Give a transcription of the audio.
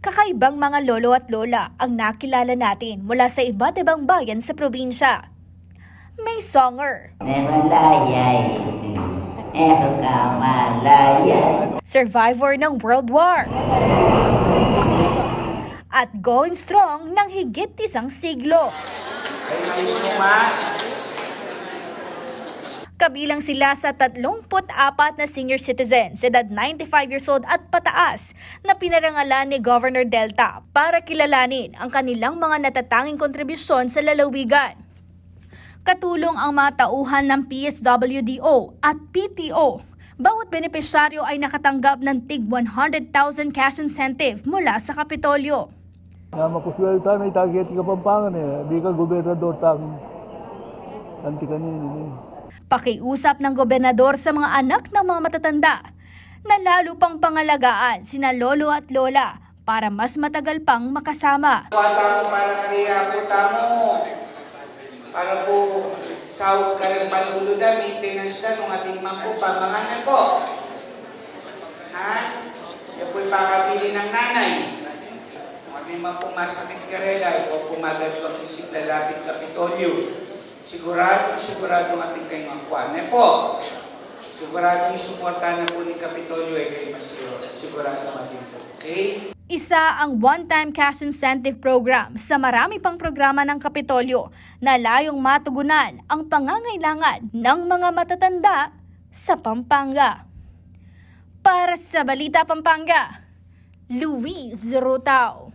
Kakaibang mga lolo at lola ang nakilala natin mula sa iba't ibang bayan sa probinsya. May songer, Mewalayay, eho ka malayay. survivor ng World War, at going strong ng higit isang siglo. Kabilang sila sa 34 na senior citizens, edad 95 years old at pataas, na pinarangalan ni Governor Delta para kilalanin ang kanilang mga natatanging kontribusyon sa lalawigan. Katulong ang mga tauhan ng PSWDO at PTO. Bawat benepisyaryo ay nakatanggap ng tig 100,000 cash incentive mula sa Kapitolyo. Na makuswelta may target ka pampangan eh. Di ka gobernador tang anti kanini. Eh. Pakiusap ng gobernador sa mga anak ng mga matatanda na lalo pang pangalagaan sina lolo at lola para mas matagal pang makasama. Bata mo para kaya po tamo. Para po sahod ka ng panuluda, maintenance na ng ating mga po, pamanganan po. Ha? Yan po'y pakabili ng nanay. Kung yung mga pumasakit karela, ikaw pumagal pang isip lalapit kapitolyo. Sigurado, sigurado ang ating kayo makuha. Na po, sigurado yung suporta na po ni Kapitolyo ay kayo masiro. Sigurado ang ating po. Okay? Isa ang one-time cash incentive program sa marami pang programa ng Kapitolyo na layong matugunan ang pangangailangan ng mga matatanda sa Pampanga. Para sa Balita Pampanga, Luis Rotao.